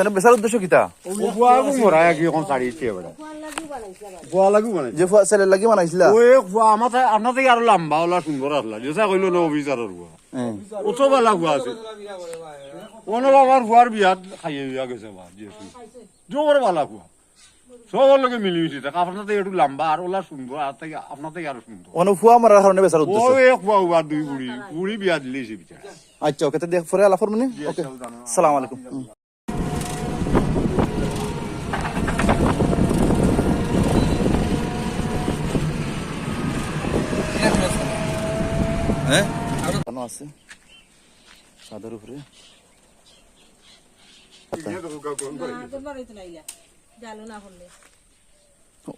তাহলে বেচার উদ্দেশ্য কিতা? বুয়া লাগু মানে যে ফুয়া ছেলের লাগি বানাইছিলা? ওই বুয়া আমার আপনার থেকে আরও লম্বা ওলা সুন্দর আসলা যেটা কইলো না অফিসারের হ্যাঁ। ওতো বেলা বুয়া আছে কোনো বাবার বুয়ার বিয়াত খাইয়ে বিয়া গেছে বা যেহেতু। জোর বালা বুয়া সবার লগে মিলি মিশি থাকে। আপনার থেকে একটু লম্বা আর ওলা সুন্দর আর থেকে আপনার থেকে আরও সুন্দর ওখানে ফুয়া মারার কারণে বেচার উদ্দেশ্য। ওই এক বুয়া বুয়া দুই বুড়ি বুড়ি বিয়া দিলেছি বিচার আচ্ছা ওকে তো দেখ পরে আলাপ করব ওকে সালাম আলাইকুম। হ্যাঁ? কেন আছে? সাদার উপরে? জালো না করলে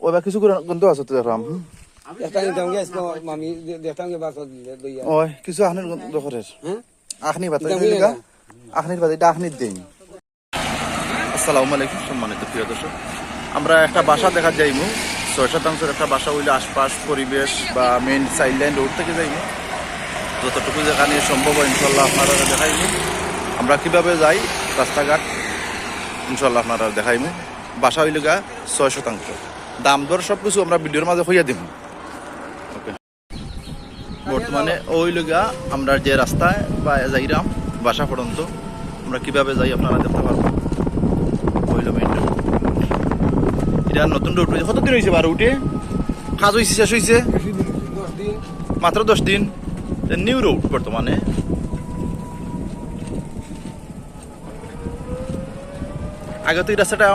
ওইবার কিছু গন্ধ আছে তো দেখলাম হুম। দেখতাম যাওঁগে আজকে মামি দেখতাম গে বাস দিলে দইয়া ওই কিছু আখনির গন্ধ করে। হ্যাঁ? আখনি? আখনির এটা আখনির আসসালামু আলাইকুম সম্মানিত প্রিয় দর্শক। আমরা একটা বাসা দেখা যাইমু। ছয় শতাংশের একটা বাসা হইলে আশপাশ পরিবেশ বা মেইন সাইড লাইন রোড থেকে যাইমু। যতটুকু যেখানে সম্ভব হয় ইনশাল্লাহ আপনারা দেখাইমু। আমরা কীভাবে যাই রাস্তাঘাট ইনশাল্লাহ আপনারা দেখাইমু। বাসা হইলে গা ছয় শতাংশ। দাম দর সব কিছু আমরা ভিডিওর মাঝে হইয়া দিম। ওকে বর্তমানে ওই লগা আমরা যে রাস্তায় বা যাইরাম বাসা পর্যন্ত আমরা কীভাবে যাই আপনারা দেখতে পারবেন ওইল মেইন রোড এটা নতুন রোড কতদিন হয়েছে বার উঠে? কাজ হয়েছে শেষ হয়েছে মাত্র দশ দিন। নিউ রোড বর্তমানে। আগে তো এই রাস্তাটা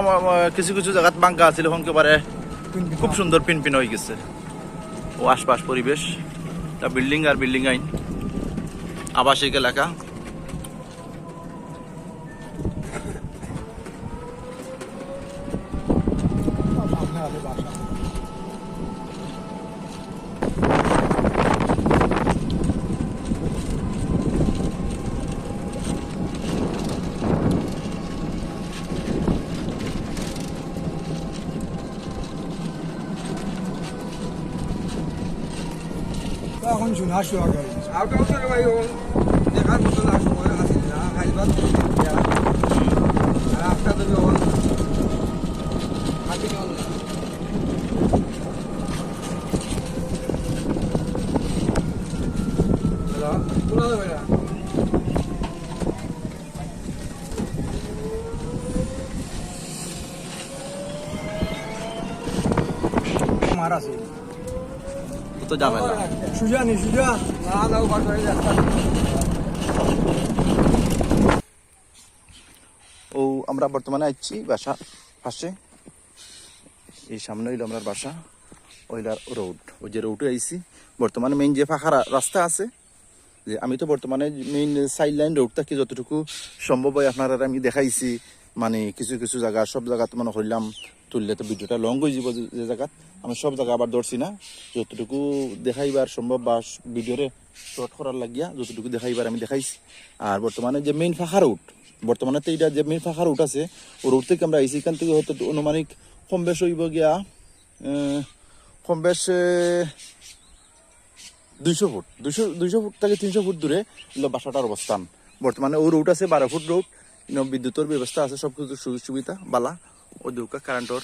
কিছু কিছু জায়গাত বাঙ্কা আছিল এখন একেবারে খুব সুন্দর পিন পিন হয়ে গেছে। ও আশপাশ পরিবেশ, তা বিল্ডিং আর বিল্ডিং আইন। আবাসিক এলাকা। শোয়া গেল আউট আউট ভাই দেখার মতো না সময় আসিল না খাইবা আর আপনার তো যখন হাতি কেমন হ্যালো না মারা আছে। তো যাবে না। সুজা ও, আমরা বর্তমানে আসছি বাসা পাশে। এই সামনে হইল আমরা বাসা ওইলার রোড। ওই যে রোডে আইছি। বর্তমানে মেইন যে ফাঁকা রাস্তা আছে, যে আমি তো বর্তমানে মেইন সাইড লাইন রোডটা কি যতটুকু সম্ভব হয় আপনারা আমি দেখাইছি। মানে কিছু কিছু জায়গা, সব জায়গাতে মানে হইলাম তুললে তো ভিডিওটা লং হয়ে যাব যে- জায়গাত। আমি সব জায়গা আবার ধরছি না। যতটুকু দেখাইবার সম্ভব বা ভিডিওরে শর্ট করার লাগিয়া যতটুকু দেখাইবার আমি দেখাইছি। আর বর্তমানে যে মেইন ফাঁকা রুট বর্তমানে তো এটা যে মেইন ফাঁকা রুট আছে ও রুট থেকে আমরা আইছি, এখান থেকে হয়তো অনুমানিক কম বেশ হইব গিয়া কম বেশ দুইশো ফুট, দুইশো দুইশো ফুট থেকে তিনশো ফুট দূরে বাসাটার অবস্থান। বর্তমানে ও রুট আছে বারো ফুট রুট বিদ্যুতের ব্যবস্থা আছে, সব কিছু সুযোগ সুবিধা, বালা ওই দুকা কারেন্টর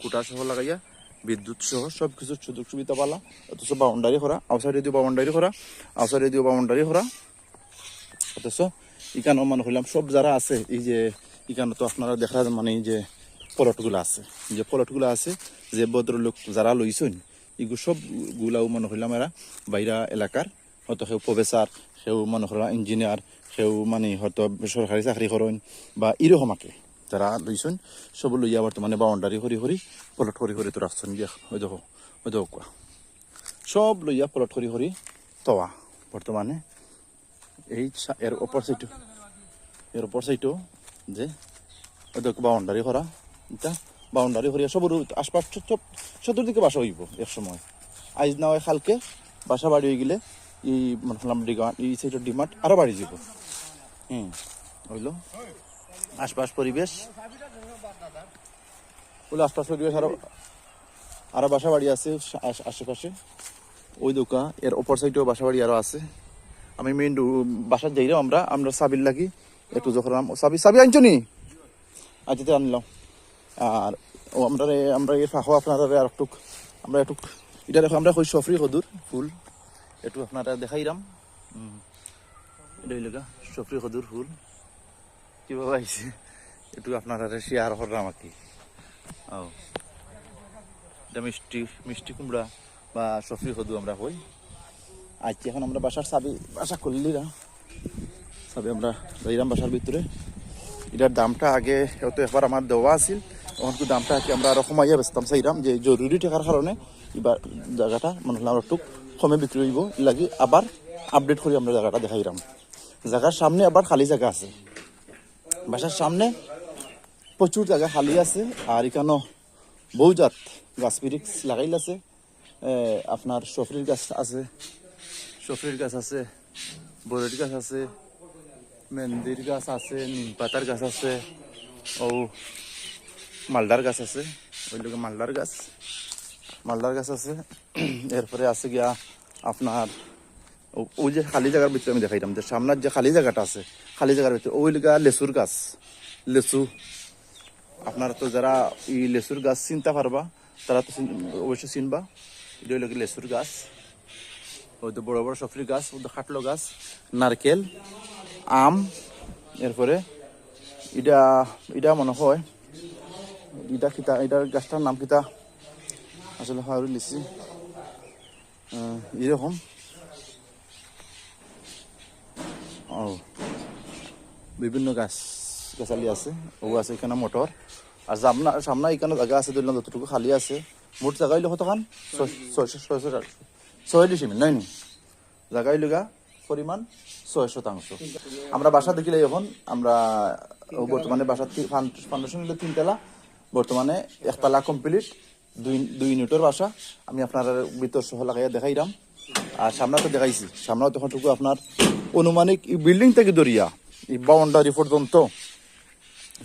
কুটা সহ লাগাইয়া, বিদ্যুৎ সহ সব কিছু সুযোগ সুবিধা পালা অথচ বাউন্ডারি করা আউটসাইডে দিও বাউন্ডারি করা আউটসাইডে দিও বাউন্ডারি করা অথচ ইকানো মানে হইলাম সব যারা আছে, এই যে ইকানো তো আপনারা দেখা মানে এই যে প্লটগুলো আছে। যে প্লটগুলো আছে, যে ভদ্রলোক যারা লইছেন এগুলো সব গুলাও মনে হইলাম এরা বাইরা এলাকার হয়তো সেও প্রফেসর সেও মনে হলাম ইঞ্জিনিয়ার সেও মানে হয়তো সরকারি চাকরি করেন বা এরকমাকে যারা লইছেন সব লইয়া বর্তমানে বাউন্ডারি হরি হরি প্লট হরি হরি তো রাখছেন গিয়া ওই দেখো ওই দেখো কোয়া সব লইয়া প্লট হরি হরি তওয়া বর্তমানে এই এর অপর সাইডও এর অপর সাইডও যে ওদের বাউন্ডারি করা এটা বাউন্ডারি করিয়া সব রু- আশপাশ সব- চতুর্দিকে বাসা হইব এক সময়। আইজ না হয় খালকে বাসা বাড়ি হয়ে গেলে এই মনে ডিগা এই সাইডের ডিমান্ড আরও বাড়ি যাব। হুম, হইল। আশপাশ পরিবেশ। বলে আশপাশ পরিবেশ আরও আরও বাসা বাড়ি আছে আশ- আশেপাশে। ওই দোকা, এর অপর সাইডেও বাসা বাড়ি আরও আছে। আমি মেইন বাসার যাইলাম আমরা আমরা সাবির লাগি। একটু যখন সাবি সাবি আনছো নি? আজিতে আনলাম। আর ও আমরা আমরা এই ফাঁকো আপনারা আর একটু আমরা একটু এটা দেখো, আমরা কই সফরি কদুর ফুল। একটু আপনারা দেখাইরাম। হুম। এটা হইল সফরি কদুর ফুল। কীভাবে আইছে একটু আপনারা শেয়ার করলাম কি ও এটা মিষ্টি মিষ্টি কুমড়া বা সফরি কদু আমরা কই আজকে এখন আমরা বাসার চাবি বাসা করলি না। চাবি আমরা যাইরাম বাসার ভিতরে। এটার দামটা আগে হয়তো একবার আমার দেওয়া আছিল। তখন কিন্তু দামটা কি আমরা আরও কমাইয়া বেচতাম চাইরাম, যে জরুরি টাকার কারণে। এবার জায়গাটা মানে হলো একটু কমে বিক্রি হইব। লাগি আবার আপডেট করে আমরা জায়গাটা দেখাইরাম। জায়গার সামনে আবার খালি জায়গা আছে। বাসার সামনে প্রচুর জায়গা খালি আছে আর এখানেও বহুজাত গাছ পিরিক্স লাগাইল আছে। আপনার সফরির গাছ আছে, সফরির গাছ আছে বরের গাছ আছে মেন্দির গাছ আছে, নিম পাতার গাছ আছে, ও, মালদার গাছ আছে, ওই লোক মালদার গাছ মালদার গাছ আছে। এরপরে আছে গিয়া আপনার ওই যে খালি জায়গার ভিতরে আমি দেখাইতাম, যে সামনের যে খালি জায়গাটা আছে, খালি জায়গার ভিতরে ওই লগা লেচুর গাছ। লেচু আপনারা তো যারা এই লেচুর গাছ চিনতে পারবা, তারা তো অবশ্যই চিনবা। এটা হইল গিয়ে লেচুর গাছ। ওই তো বড় বড় সফরি গাছ, ওই তো খাটলো গাছ, নারকেল, আম, এরপরে এটা এটা মনে হয়, এটা কিতা, এটার গাছটার নাম কিতা? আসলে হাওড়ি লিচি এরকম। ও বিভিন্ন গাছ, গাছালি আছে, ও আছে এখানে মোটর। আর সামনা, সামনে এখানে জায়গা আছে, ধরলাম যতটুকু খালি আছে। মোট জায়গা হইলে কতখান? ছয়শো ছয়শো ছয় ডিসিমিল নয় নি জায়গা হইলে গা পরিমাণ ছয় শতাংশ। আমরা বাসা দেখিলে এখন, আমরা বর্তমানে বাসার ফাউন্ডেশন হলো তিনতলা। বর্তমানে একতলা কমপ্লিট, দুই দুই ইউনিটের বাসা। আমি আপনার ভিতর সহ লাগাইয়া দেখাইলাম আর সামনে তো দেখাইছি। সামনে তখনটুকু আপনার অনুমানিক বিল্ডিং থেকে দরিয়া, এই বাউন্ডারি পর্যন্ত।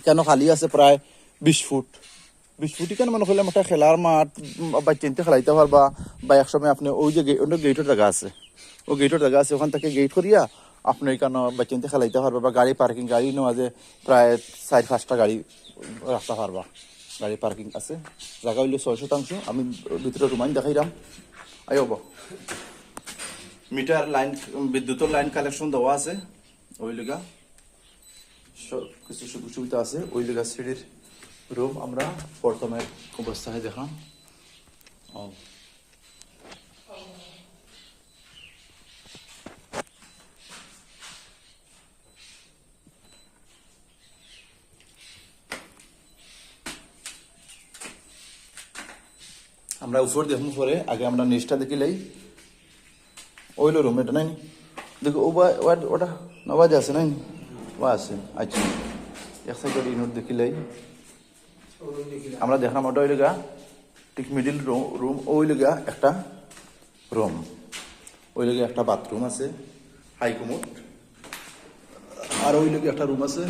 কেন খালি আছে প্রায় বিশ ফুট? বিশ ফুটই কেন মনে করলাম একটা খেলার মাঠ বাচ্চাইতে খেলাইতে পারবা, বা এক সময় আপনি ওই যে ওই গেটের জায়গা আছে। ও গেটের জায়গা আছে, ওখান থেকে গেট করিয়া আপনি এখানে বাচ্চাইতে খেলাইতে পারবা, বা গাড়ি পার্কিং গাড়ি নেওয়া প্রায় চার পাঁচটা গাড়ি রাখতে পারবা। গাড়ি পার্কিং আছে। জায়গা হইলে ছয় শতাংশ। আমি ভিতরে রুমাইন দেখাইলাম। আইব মিটার লাইন, বিদ্যুতের লাইন কালেকশন দেওয়া আছে, ওই লিগা কিছু সুযোগ সুবিধা আছে, ওই লিগা সিঁড়ির রুম আমরা প্রথমে অবস্থায় দেখাম। আমরা উপর দেখুন পরে, আগে আমরা নিচটা দেখিলাই ওইলো রুম এটা নাই দেখো, ও ওটা নবাজ আছে নাই? ও আছে আচ্ছা। এক সাইডের ইউনিট দেখিলাই আমরা দেখলাম ওটা ওই ঠিক মিডিল রুম ওই লগা একটা রুম ওই একটা বাথরুম আছে হাই কমোড আর ওই একটা রুম আছে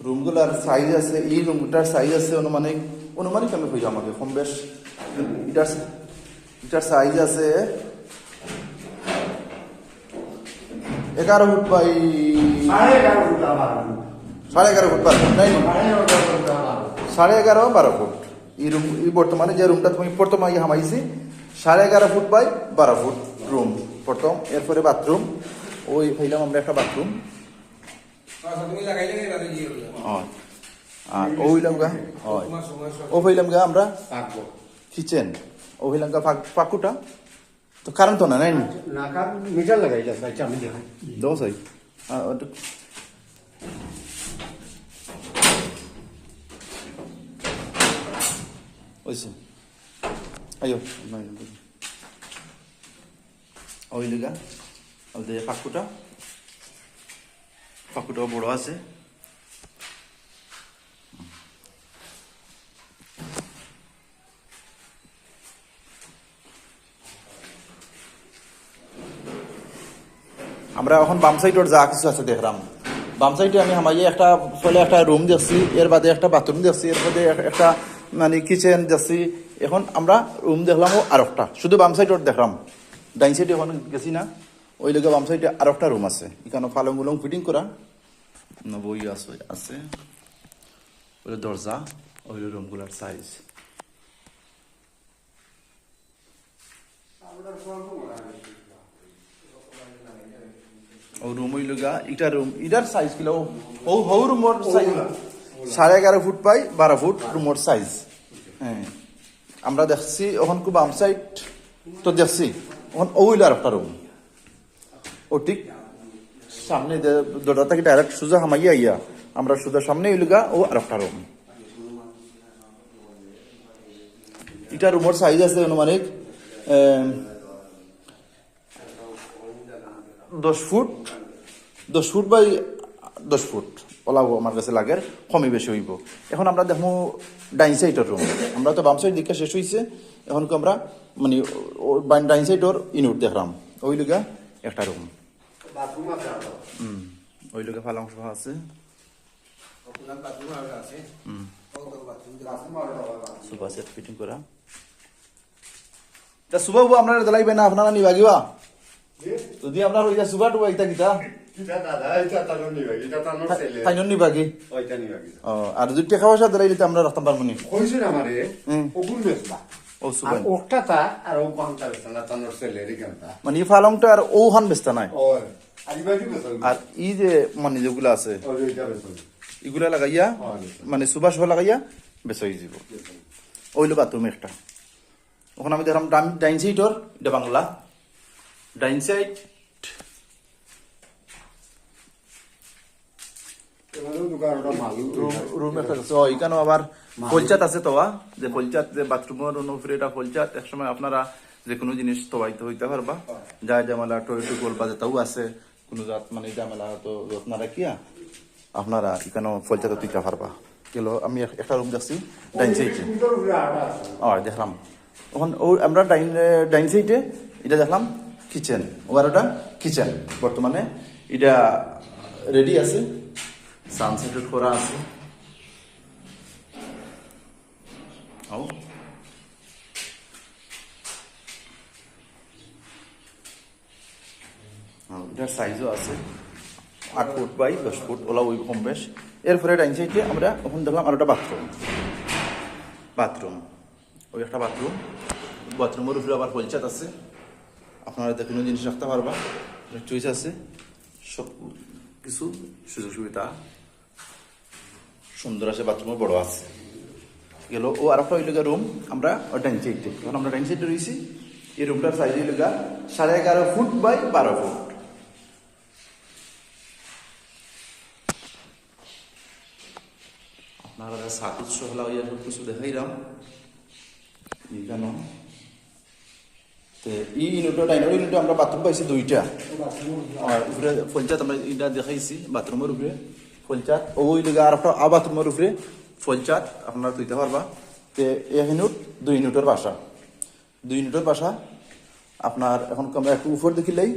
রুমগুলার সাইজ আছে এই রুমটার সাইজ আছে অনুমানিক অনুমানিক আমি কইলাম আমাকে কম বেশ। এটার এটার সাইজ আছে এগারো ফুট বাই সাড়ে এগারো ফুট বারো ফুট। নাই সাড়ে এগারো বারো ফুট। এই রুম এই বর্তমানে যে রুমটা তুমি বর্তমানে হামাইছি সাড়ে এগারো ফুট বাই বারো ফুট রুম প্রথম এরপরে বাথরুম ওই হইলাম আমরা একটা বাথরুম আচ্ছা, তুমি লাগাইলে আর ও হয় ও হইলাম আমরা কিচেন ও হইলাম গা ফাঁক- ফাঁকুটা তো কারণ তো না নাই নি? মিটার লাগাই যাচ্ছে আমি দেখাই আর ওটা ওইসে আয়ো ওই লিগা ওদের ফাঁকুটা ফাঁকুটাও বড় আছে আমরা এখন বাম সাইডের যা কিছু আছে দেখলাম বাম সাইডে আমি আমার একটা ফলে একটা রুম দেখছি, এর বাদে একটা বাথরুম দেখছি, এর বাদে একটা মানে কিচেন যাচ্ছি এখন আমরা রুম দেখলাম আর একটা শুধু বাম সাইডত দেখলাম ডাইন সাইডে এখন গেছি না, ওই লেগে বাম সাইডে আর একটা রুম আছে। এখানে পালং উলং ফিটিং করা। নবই আছে আছে। ওই দরজা, ওই রুমগুলার সাইজ ও রুম হইল গা ইটা রুম ইটার সাইজ কিলো ও হৌ রুমর সাইজ সাড়ে এগারো ফুট পাই বারো ফুট রুমর সাইজ হ্যাঁ। আমরা দেখছি, ওখান খুব বাম সাইড তো দেখছি, ওখান ও হইল আর একটা রুম ও ঠিক সামনে দরজা থেকে ডাইরেক্ট সোজা হামাইয়া ইয়া আমরা সোজা সামনে হইল ও আর একটা রুম এটা রুমর সাইজ আছে অনুমানিক দশ ফুট দশ ফুট বাই দশ ফুট। ওলাবো আমার কাছে লাগে কমই বেশি হইব। এখন আমরা দেখব ডাইন সাইডের রুম আমরা তো বাম সাইড দিকে শেষ হয়েছে এখন আমরা মানে ডাইন সাইডর ইনুট দেখলাম। ওই লুগা একটা রুম। হুম ওই লুগা ফালাং সভা আছে। সুবা সেট ফিটিং করা। তা সুবা বুয়া আপনারা দিলাইবে না আপনারা নিবাগিবা। যদি আপনার ওই সুবা টুবা ইতা কিতা ওইটা আর যদি টাকা পয়সা আমরা রাখতাম পারব নি কইছেন আমারে, ওগুন এখানটা। মানে ফালংটা আর ও হান বেচতা নাই। আর ই যে মানে যেগুলো আছে ওইটা। এগুলা লাগাইয়া। মানে সুবাস লাগাইয়া বেচাই যাব ওইলো বাথরুম একটা। ওখানে আমি দেখলাম ডাইন সাইডর এটা বাংলা। ডাইন সাইড। রুম আছে ও এখানেও আবার ফলচাত আছে তোয়া যে ফলচাত যে বাথরুমের উপরে এটা ফলচাত একসময় আপনারা যে কোনো জিনিস তোয়াইতে হইতে পারবা। যা জামেলা টয়টু গোল বা তাও আছে কোনো জাত মানে জামেলা তো যত্ন রাখিয়া আপনারা এখানেও ফলচাত তুইতে পারবা। গেল আমি একটা রুম দেখছি ডাইন সাইডে। ও দেখলাম। ওখান ও আমরা ডাইন ডাইন সাইডে এটা দেখলাম। কিচেন ও আর ওটা কিচেন বর্তমানে এটা রেডি আছে। সানসেটেড করা আছে। ও। ও, এটার সাইজও আছে। আট ফুট বাই দশ ফুট ওলা ওই কম বেশ। এরপরে আমরা দেখলাম আর একটা বাথরুম বাথরুম ওই একটা বাথরুম বাথরুমের উপরে আবার পঞ্চায়েত আছে। আপনারা যে কোনো জিনিস রাখতে পারবা। চয়েস আছে। সব কিছু সুযোগ সুবিধা। সুন্দর আছে বাথরুমও বড় আছে। গেল, ও আর একটা ওই রুম আমরা ডাইন সাইডে এখন আমরা ডাইন সাইডে রয়েছি। এই রুমটার সাইজ হইল গা সাড়ে এগারো ফুট বাই বারো ফুট আপনারা সাত উৎসব হলা সব কিছু দেখাইলাম। এখানে আমরা পাইছি দুইটা আর উপরে আমরা দেখাইছি আ পারবা তে এ দুই বাসা দুই বাসা আপনার এখন উপর দেখিলেই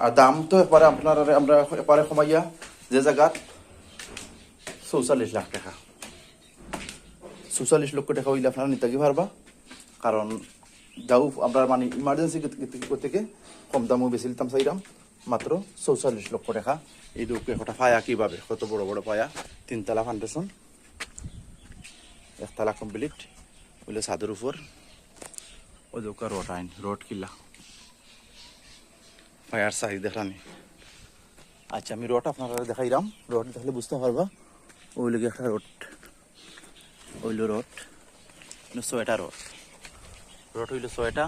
আর দাম তো একবারে আপনার আমরা একবারে কমাইয়া যে জায়গাত চৌচল্লিশ লাখ টাকা চৌচল্লিশ লক্ষ টাকা হইলে আপনারা নিতে পারবা কারণ যাও আমরা মানে ইমার্জেন্সি থেকে কম দামও বেশি নিতাম চাইলাম মাত্র চৌচল্লিশ লক্ষ টাকা। এই একটা পায়া কীভাবে? কত বড় বড় পায়া? তিনতলা ফাউন্ডেশন একতলা কমপ্লিট ওইলে ছাদের উপর ওই দোকা রোড আইন রোড কিল্লা পায়ার সাইজ দেখলাম আচ্ছা আমি রোড আপনারা দেখাইলাম রোড দেখলে বুঝতে পারবা ওই একটা রোড ওইলো রোড ছয়টা রোড রোড হইল ছয়টা।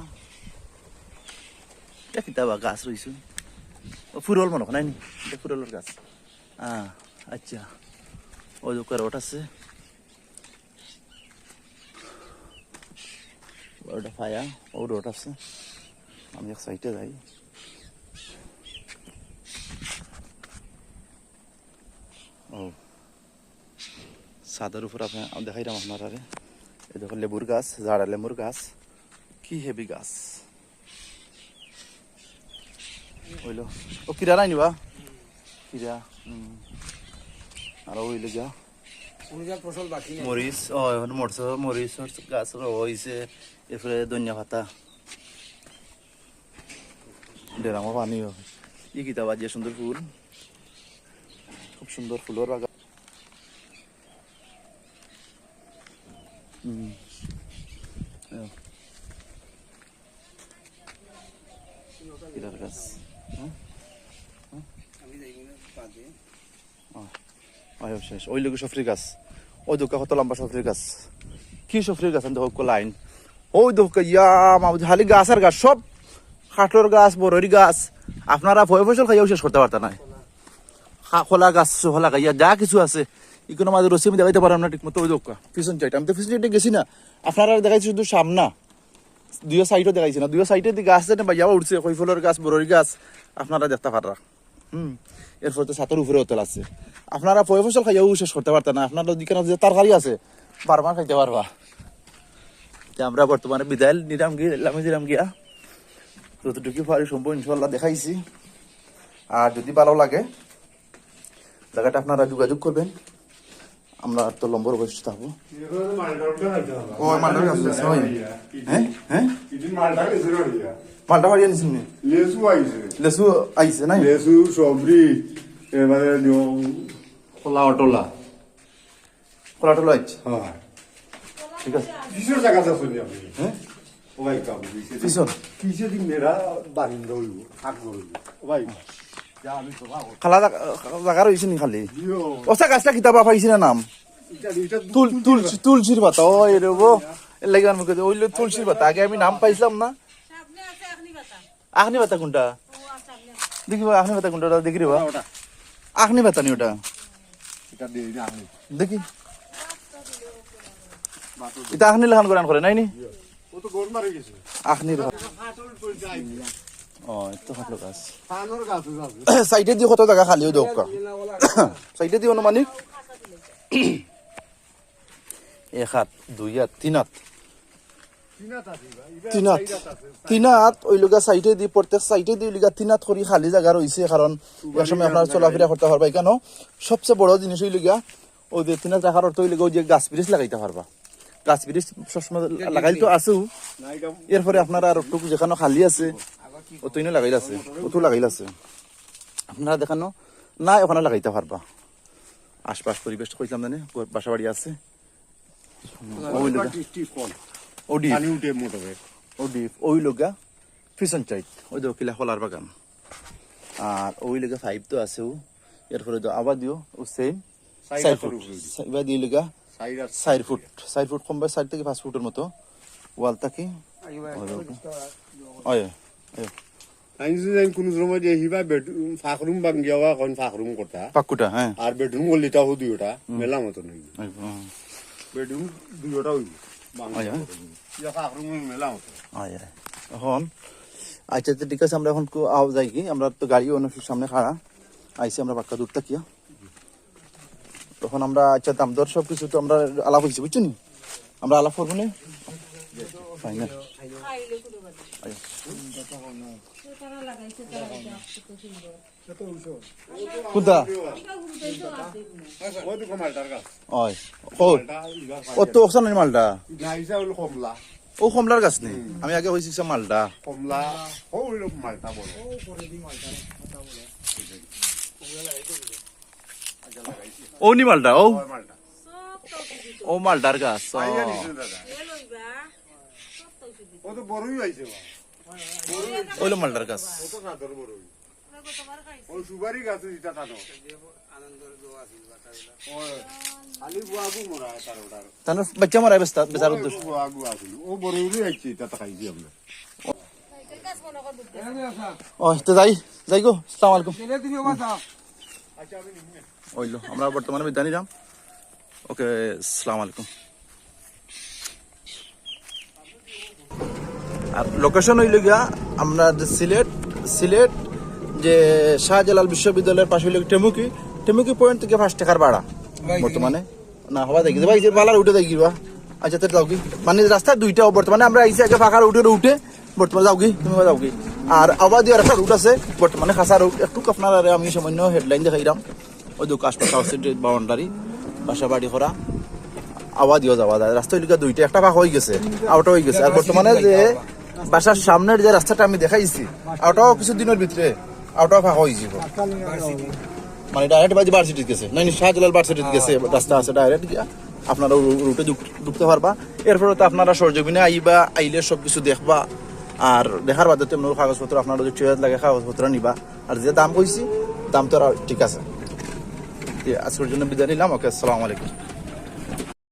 এটা কিতাবা গাছ রইছে? ও ফুরল মনে হয় নি ফুরলের গাছ। আহ আচ্ছা। ওই দোকান রোড আছে। ওটা ফায়া, ও রোড আছে। আমি এক সাইডে যাই। ও। ছাদের উপর আপনি দেখাইলাম আপনারা এই দেখুন লেবুর গাছ, জাড়া লেবুর গাছ। কি হেভি গাছ? হইল ও কিরা নাই নিবা? কিরা? আর ওইল নেই। মরিচ ও এখন মরচ মরিচ গাছ রয়েছে এরপরে ধনিয়া পাতা। ডেরামো পানিও ই কিতা বাজিয়ে সুন্দর ফুল। খুব সুন্দর ফুলের বাগান। হুম। এও। কিতার গাছ আমি যাই না বাদে আয় শেষ। ওই লোক সফরি গাছ। ওই দোকা কত লম্বা সফরি গাছ। কি সফরি গাছ? আমি দেখো লাইন। ওই দোকা, ইয়া, মামুদ, খালি গাছ আর গাছ, সব খাটলোর গাছ বড়রি গাছ। আপনারা ভয় ফসল খাইয়াও শেষ করতে পারতেন না। খোলা গাছ, খোলা খাইয়া যা কিছু আছে। ইকোনো মাঝে রসি আমি দেখাইতে পারলাম না ঠিক মতো ওই দোকা। পিছন চাইটা আমি তো পিছন চাইটে গেছি না। আপনারা দেখাইছি শুধু সামনা। দুইও সাইডও দেখাইছি না। দুইও সাইডে দিয়ে গাছ আছে বাইয়াও উঠছে কৈফলের গাছ বড়রি গাছ, আপনারা দেখতে পারা হুম, এরপর তো ছাতের উপরে হোটেল আছে। আপনারা পয় ফসল খাইয়াও শেষ করতে পারতেন না। আপনার ওদিকে যে তরকারি আছে, বারবার খাইতে পারবা। আমরা বর্তমানে বিদায় নিলাম গিয়ে লামে দিলাম গিয়া। যতটুকু পারি সম্ভব ইনশাল্লাহ দেখাইছি। আর যদি ভালো লাগে, জায়গাটা আপনারা যোগাযোগ করবেন। আমরা তো লম্বর বসে থাকব। ও মালটা আছে হ্যাঁ। হ্যাঁ? মালটা বাড়ি আনিস লেসু আইছে। লেসু আইছে নাই? লেসু সবরি এবারে খোলা অটলা। কলা টলা আইছে? হ্যাঁ। ঠিক আছে। কিসের জায়গা আছেন আপনি? হ্যাঁ? ও ভাই কাম পিছন কিসে দিন মেরা বারিন্দা হইব হাক হইব? ভাই খালা জায়গা রয়েছে নি খালি ওসা গাছটা কিতাবা পাইছি না নাম তুলসীর পাতা ও এ রেবো এর লাগে আমি কই তুলসীর পাতা আগে আমি নাম পাইছিলাম না আখনি পাতা কোনটা দেখি আখনি পাতা কোনটা দেখি রে বা আখনি পাতা নি ওটা দেখি এটা আখনি লাগান করান করে নাই নি ও তো গোল মারে গেছে আখনির ও এত খাটলো গাছ আছে। সাইডে দিয়ে কত জায়গা খালি ওই দোকা সাইডে দিয়ে অনুমানিক এক হাত দুই হাত তিন হাত। তিনাত আছে তিন হাত। তিন হাত ওই লগা সাইডে দি প্রত্যেক সাইডে দি লগা তিন হাত করি খালি জায়গা রয়েছে কারণ এক সময় আপনার চলাফেরা করতে পারবা কেন? সবচেয়ে বড় জিনিস ওই লগা ওই যে তিন হাত রাখার অর্থ ওই লগা ওই যে গাছ ব্রিজ লাগাইতে পারবা। গাছ ব্রিজ সবসময় লাগাই তো আছেও। না এটা এরপরে আপনার আর টুকু যেখানে খালি আছে ও লাগাইল আছে। ও তো লাগাইল আছে। আপনারা দেখানো না? ওখানে লাগাইতে পারবা আশপাশ পরিবেশ কইলাম জানে? বাসা বাড়ি আছে? ওই লগা। চাইট। ওই দেখো কিলা বাগান। আর ওই লগা ফাইভ তো আছেও এরপরে তো আবার দিও ও সেম সাইড আছে ফুট। এবার দিয়ে লগা। Side foot. ফুট কম বা থেকে পাঁচ ফুটের মতো। ওয়াল থাকি। যদি কোন সময় যে হিবা বেডরুম ফাকরুম বাঙ্গিয়াওয়া কোন ফাকরুম করতা পাকুটা হ্যাঁ আর বেডরুম গলিটা হো দুইটা মেলা মতো নাই ওই, বেডরুম দুইটা হইব আয়, আয়। ফাকরুম মেলা। এখন আচ্ছা তো ঠিক আছে আমরা এখন কো- আও যাই কি আমরা তো গাড়ি সামনে খাড়া। আইসি আমরা বাক্কা দূর থাকিয়া তখন আমরা আচ্ছা দাম দর সব কিছু তো আমরা আলাপ হয়েছি বুঝছ আমরা আলাপ করব নি? ফাইনাল। কত কুদা এটা ঘুরতেইছো আছে ওই তো কমালটার গাছ ওই ও এটা ইবা ও তো ওখানে নাই মালটা? কমলা ও কমলার গাছ নেই? আমি আগে হয়েছি মালটা। কমলা ও নি মালটা, ও? ও মালটার গাছ ও। আইয়া নিছে দাদা এ লইবা সব তো ও বড়ই ওইলো মালটার গাছ। বড়ই। সুপারি গাছ বাচ্চা মারা বেস্তা বেচার উদ্দেশ্য। বড়ই খাইছি আমরা। মনে ও তো যাই যাই গো সালাম আলাইকুম। ওইলো আমরা বর্তমানে বিদ্যা নিলাম ওকে সালাম আলাইকুম। আর লোকেশন হইল গিয়া আমরা যে সিলেট সিলেট যে শাহজালাল বিশ্ববিদ্যালয়ের পাশে হইল টেমুকি টেমুকি পয়েন্ট থেকে পাঁচ টাকার ভাড়া বর্তমানে। না হওয়া দেখি ভাই যে বালার উঠে দেখি বা আচ্ছা তো যাও কি। মানে রাস্তা দুইটা বর্তমানে। আমরা আইসি আগে ফাঁকার উঠে উঠে বর্তমানে যাও কি তুমি যাও কি। আর আবার দিয়ে একটা রুট আছে বর্তমানে খাসা রুট একটু আপনার আমি সামান্য হেডলাইন দেখাইলাম ওই দোকান আশপাশ হাউসের বাউন্ডারি বাসা বাড়ি করা আওয়া দিও যাওয়া যায়। রাস্তা দুইটা। একটা ভাগ হয়ে গেছে আউটা হয়ে গেছে। আর বর্তমানে যে বাসার সামনের যে রাস্তাটা আমি দেখাইছি আউটাও কিছু দিনের ভিতরে আউটাও ফাঁকা হয়ে যাব মানে ডাইরেক্ট বাজি ভার্সিটিতে গেছে। নাই শাহজালাল ভার্সিটিতে গেছে, রাস্তা আছে ডাইরেক্ট গিয়া। আপনারা রুটে ঢুকতে পারবা। এরপরে তো আপনারা সরজমিনে আইবা, আইলে সব কিছু দেখবা। আর দেখার বাদে তো কাগজপত্র আপনারা যদি চয়েত লাগে কাগজপত্র নিবা। আর যে দাম কইছি, দাম তো ঠিক আছে। আজকের জন্য বিদায় নিলাম। ওকে, আসসালামু আলাইকুম।